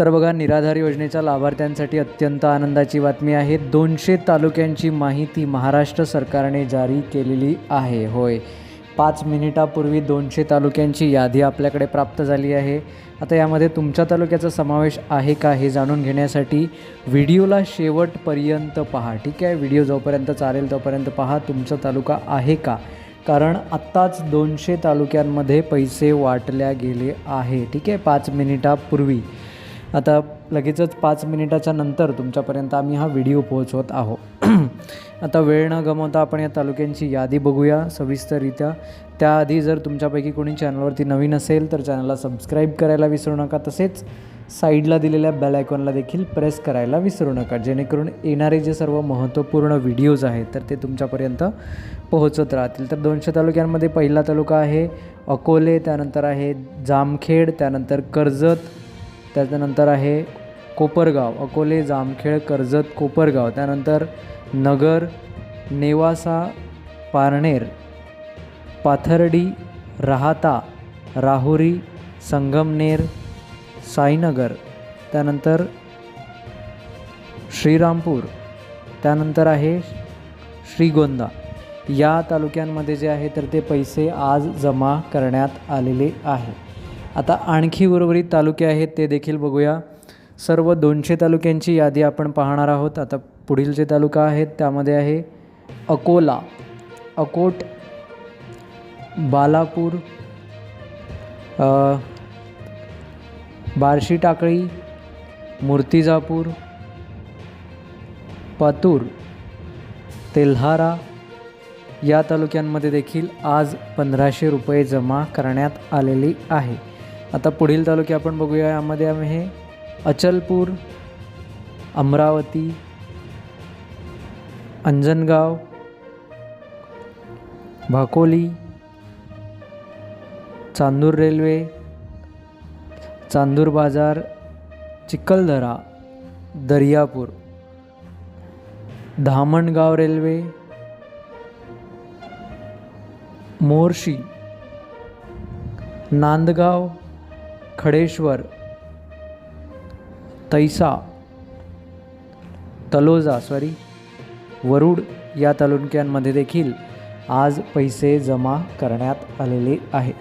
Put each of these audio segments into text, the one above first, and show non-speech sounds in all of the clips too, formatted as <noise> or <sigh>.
तर बघा निराधार योजनेच्या लाभार्थ्यांसाठी अत्यंत आनंदाची बातमी आहे. दोनशे तालुक्यांची माहिती महाराष्ट्र सरकारने जारी केलेली आहे. होय. पाच मिनिटापूर्वी दोनशे तालुक्यांची यादी आपल्याकडे प्राप्त झाली आहे. आता यामध्ये तुमच्या तालुक्याचा समावेश आहे का हे जाणून घेण्यासाठी व्हिडिओला शेवटपर्यंत पहा. ठीक आहे? व्हिडिओ जोपर्यंत चालेल तोपर्यंत पहा तुमचा तालुका आहे का? कारण आत्ताच दोनशे तालुक्यांमध्ये पैसे वाटल्या गेले आहे. ठीक आहे? पाच मिनिटापूर्वी. आता लगेचच पाच मिनिटाच्या नंतर तुमच्यापर्यंत आम्ही हा व्हिडिओ पोहोचवत आहोत. <clears throat> आता वेळ न गमवता आपण या तालुक्यांची यादी बघूया सविस्तररित्या. त्याआधी जर तुमच्यापैकी कोणी चॅनलवरती नवीन असेल तर चॅनलला सबस्क्राईब करायला विसरू नका. तसेच साईडला दिलेल्या बेल आयकॉनला देखील प्रेस करायला विसरू नका. जेणेकरून येणारे जे सर्व महत्त्वपूर्ण व्हिडिओज आहेत तर ते तुमच्यापर्यंत पोहोचत राहतील. तर दोनशे तालुक्यांमध्ये पहिला तालुका आहे अकोले त्यानंतर आहे जामखेड त्यानंतर कर्जत त्याच्यानंतर आहे कोपरगाव अकोले जामखेड कर्जत कोपरगाव. त्यानंतर नगर नेवासा पारनेर पाथर्डी राहाता राहुरी संगमनेर साईनगर. त्यानंतर श्रीरामपूर. त्यानंतर आहे श्रीगोंदा. या तालुक्यांमध्ये जे आहे तर ते पैसे आज जमा करण्यात आलेले आहे. आता आणखी उर्वरित तालुके आहेत ते देखील बघूया. सर्व दोनशे तालुक्यांची यादी आपण पाहणार आहोत. आता पुढील जे तालुका आहेत त्यामध्ये आहे अकोला अकोट बालापूर बार्शी टाकळी मूर्तिजापूर पातूर तेल्हारा या तालुक्यांमध्ये देखील आज पंधराशे रुपये जमा करण्यात आलेली आहे. आता पुढील तालुके आपण बघूया. यामध्ये आम्ही हे Achalpur Amravati Anjangaon Bhakoli Chandur railway Chandur Bazar Chikhaldara Daryapur Dhamangaon railway Morshi Nandgaon Khandeshwar Teosa Taloja sorry Warud या तालुक्यांमध्ये देखील आज पैसे जमा करण्यात आलेले आहे.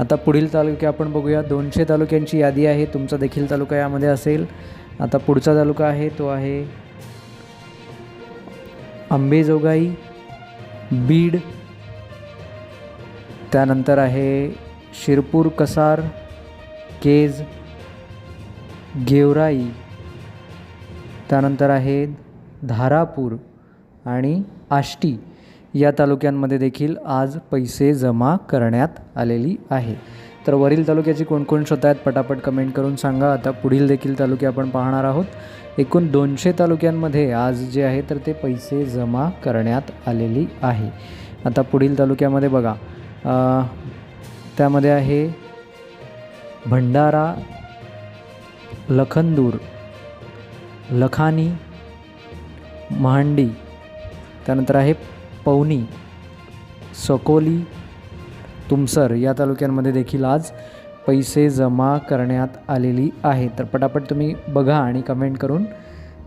आता पुढील तालुके आपण बघूया. दोनशे तालुक्यांची यादी आहे. तुमचा देखील तालुका यामध्ये असेल. आता पुढचा तालुका आहे. तो आहे अंबेजोगाई बीड. त्यानंतर आहे शिरपूर कसार केज गेवराई. त्यानंतर आहे धारापूर आणि आष्टी. या तालुक्यांमध्ये देखील आज पैसे जमा करण्यात आलेली आहे. तर वरील तालुक्याची कोणकोण स्वतः आहेत पटापट कमेंट करून सांगा. आता पुढील देखील तालुके आपण पाहणार आहोत. एकूण दोनशे तालुक्यांमध्ये आज जे आहे तर ते पैसे जमा करण्यात आलेली आहे. आता पुढील तालुक्यामध्ये बघा. त्यामध्ये आहे भंडारा लखनदूर लखानी महांडी त्यानंतर आहे पवनी सकोली तुमसर या तालुक्यांमध्ये देखील आज पैसे जमा करण्यात आलेली आहे तर पटापट तुम्ही बघा आणि कमेंट करून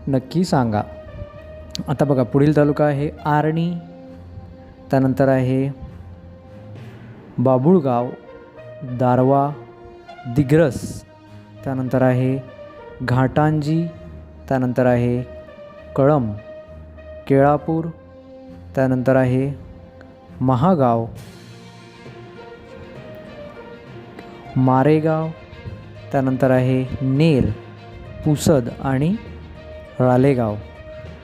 नक्की सांगा. आता बघा पुढील तालुका आहे आर्णी त्यानंतर आहे बाबुळगाव दारवा दिग्रस त्यानंतर आहे घाटांजी त्यानंतर आहे कळम केळापूर त्यानंतर आहे महागाव मारेगाव त्यानंतर आहे नेर पुसद आणि रालेगाव.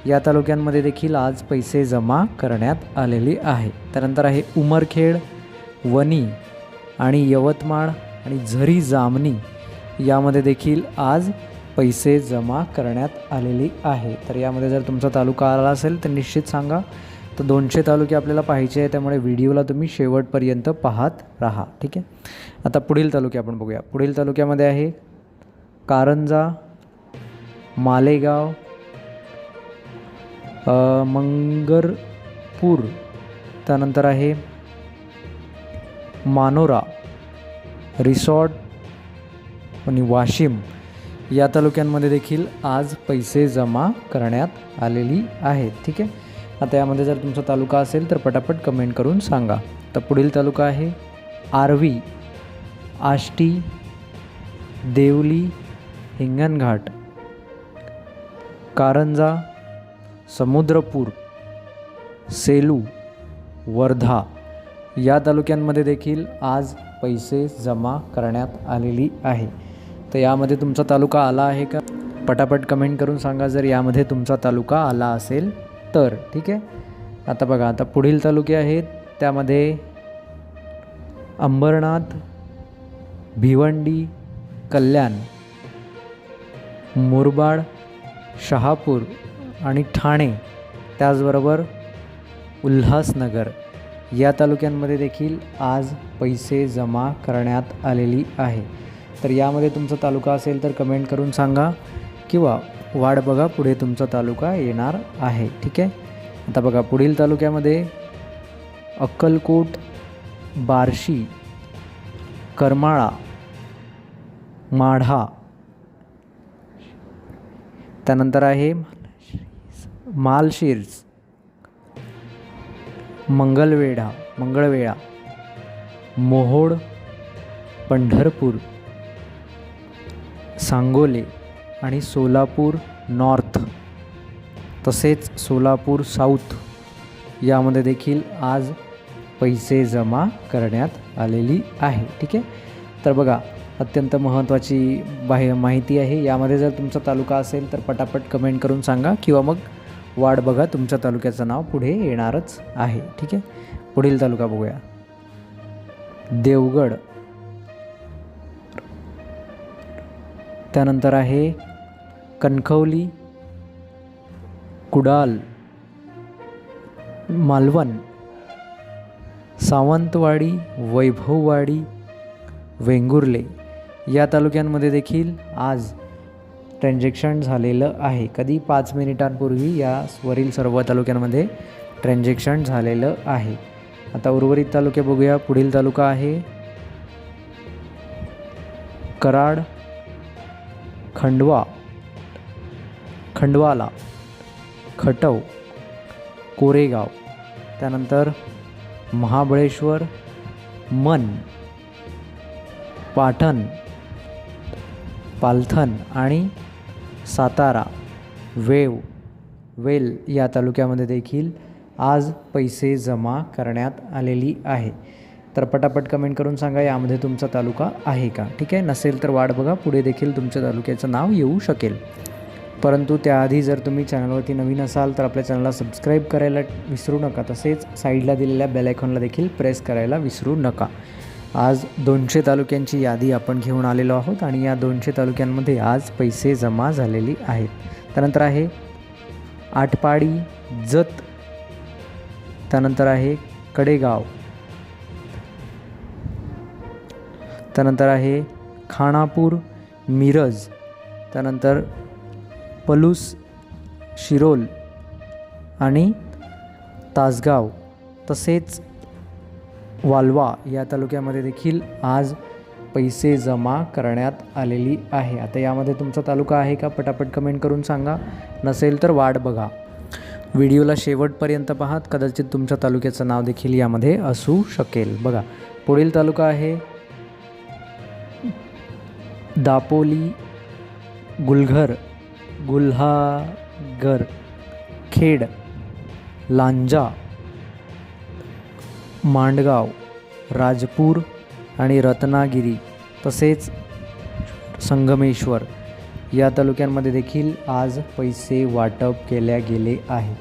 या तालुक्यांमध्ये देखील आज पैसे जमा करण्यात आलेले आहे. त्यानंतर आहे उमरखेड वणी आणि यवतमाळ आणि झरी जामणी यामध्ये देखील आज पैसे जमा करण्यात आलेली आहे. तर यामध्ये जर तुमचा तालुका आला असेल तर निश्चित सांगा. तर दोनशे तालुके आपल्याला पाहिजे आहे त्यामुळे व्हिडिओला तुम्ही शेवटपर्यंत पाहत राहा. ठीक आहे? आता पुढील तालुके आपण बघूया. पुढील तालुक्यामध्ये आहे कारंजा मालेगाव मंगरपूर त्यानंतर आहे मानोरा. रिसॉर्ट आणि वाशिम या तालुक्यांमध्ये देखील आज पैसे जमा करण्यात आलेली आहेत. ठीक आहे? आता यामध्ये जर तुमचा तालुका असेल तर पटापट कमेंट करून सांगा. तर पुढील तालुका आहे आर्वी आष्टी देवली हिंगणघाट कारंजा समुद्रपूर सेलू वर्धा या तालुक्यांमध्ये देखील आज पैसे जमा करण्यात आलेली आहे. तर यामध्ये तुमचा तालुका आला आहे का? पटापट कमेंट करून सांगा. जर यामध्ये तुमचा तालुका आला असेल तर ठीक आहे? आता बघा आता पुढील तालुके आहेत. त्यामध्ये अंबरनाथ भिवंडी कल्याण मुरबाड शहापूर आणि ठाणे त्याचबरोबर उल्हासनगर. या तालुक्यांमध्ये देखील आज पैसे जमा करण्यात आलेली आहे. तर यामध्ये तुमचा तालुका असेल तर कमेंट करून सांगा किंवा वाढ बघा पुढे तुमचा तालुका येणार आहे. ठीक आहे? आता बघा पुढील तालुक्यामध्ये अक्कलकोट बार्शी करमाळा माढा त्यानंतर आहे मालशिर्स. मंगलवेढा मंगळवेढा मोहोड पंढरपूर सांगोले आणि सोलापूर नॉर्थ. तसेच सोलापूर साऊथ. यामध्ये देखील आज पैसे जमा करण्यात आलेली आहे. ठीक आहे? तर बघा अत्यंत महत्त्वाची बाह्य माहिती आहे. यामध्ये जर तुमचा तालुका असेल तर पटापट कमेंट करून सांगा किंवा मग वाट बघा तुमच्या तालुक्याचं नाव पुढे येणारच आहे ठीक आहे? पुढील तालुका बघूया. देवगड. त्यानंतर आहे कणकवली कुडाल मालवण सावंतवाडी वैभववाडी वेंगुर्ले. या तालुक्यांमध्ये देखील आज ट्रान्झॅक्शन झालेलं आहे. कधी? पाच मिनिटांपूर्वी या वरील सर्व तालुक्यांमध्ये ट्रान्झॅक्शन झालेलं आहे. आता उर्वरित तालुके बघूया. पुढील तालुका आहे कराड खंडवा खंडवाला खटव कोरेगाव त्यानंतर महाबळेश्वर मन पाटण पालथन आणि सातारा वेव वेल या तालुक्यामध्ये देखील आज पैसे जमा करण्यात आलेली आहे. तर पटापट कमेंट करून सांगा यामध्ये तुमचा तालुका आहे का? ठीक आहे? नसेल तर वाट बघा पुढे देखील तुमच्या तालुक्याचं नाव येऊ शकेल. परंतु त्याआधी जर तुम्ही चॅनलवरती नवीन असाल तर आपल्या चॅनलला सबस्क्राईब करायला विसरू नका. तसेच साईडला दिलेल्या बेलायकॉनला देखील प्रेस करायला विसरू नका. आज दोनशे तालुक्यांची यादी आपण घेऊन आलेलो आहोत आणि या दोनशे तालुक्यांमध्ये आज पैसे जमा झालेली आहेत. त्यानंतर आहे आटपाडी जत त्यानंतर आहे कडेगाव त्यानंतर आहे खानापूर मिरज त्यानंतर पलूस शिरोल आणि तासगाव. तसेच वालवा या तालुक्यामध्ये देखील आज पैसे जमा करण्यात आलेली आहे. आता यामध्ये तुमचा तालुका आहे का? पटापट कमेंट करून सांगा. नसेल तर वाट बघा. व्हिडिओला शेवटपर्यंत पाहात कदाचित तुमच्या तालुक्याचं नाव देखील यामध्ये असू शकेल. बघा पुढील तालुका आहे दापोली गुलघर गुल्हागर खेड लांजा मांडगाव राजपूर आणि रत्नागिरी तसेच संगमेश्वर या तालुक्यांमध्ये देखील आज पैसे वाटप केल्या गेले आहे.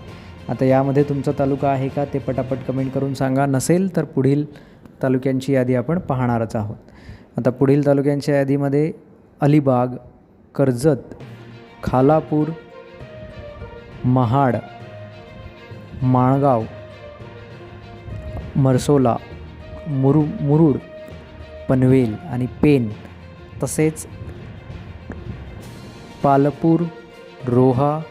आता यामध्ये तुमचा तालुका आहे का ते पटापट कमेंट करून सांगा. नसेल तर पुढील तालुक्यांची यादी आपण पाहणारच आहोत. आता पुढील तालुक्यांच्या यादीमध्ये अलिबाग कर्जत खालापूर महाड माणगाव मरसोला मुरु मुरुड पनवेल आणि पेन तसेच पालपूर रोहा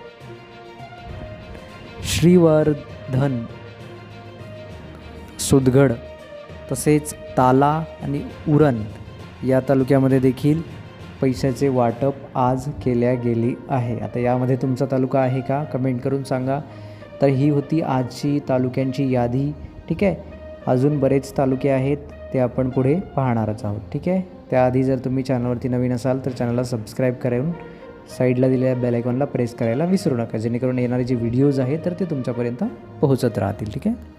श्रीवर्धन सुदगड तसेच ताला आणि उरण या तालुक्यामध्ये देखील पैशाचे वाटप आज केल्या गेली आहे. आता यामध्ये तुमचा तालुका आहे का? कमेंट करून सांगा. तर ही होती आजची तालुक्यांची यादी. ठीक आहे? अजून बरेच तालुके आहेत ते आपण पुढे पाहणारच आहोत ठीक आहे? त्याआधी जर तुम्ही चॅनलवरती नवीन असाल तर चॅनलला सबस्क्राईब करून साईडला दिलेल्या बेलायकॉनला प्रेस करायला विसरू नका जेणेकरून येणारे जे व्हिडिओज आहेत तर ते तुमच्यापर्यंत पोहोचत राहतील ठीक आहे?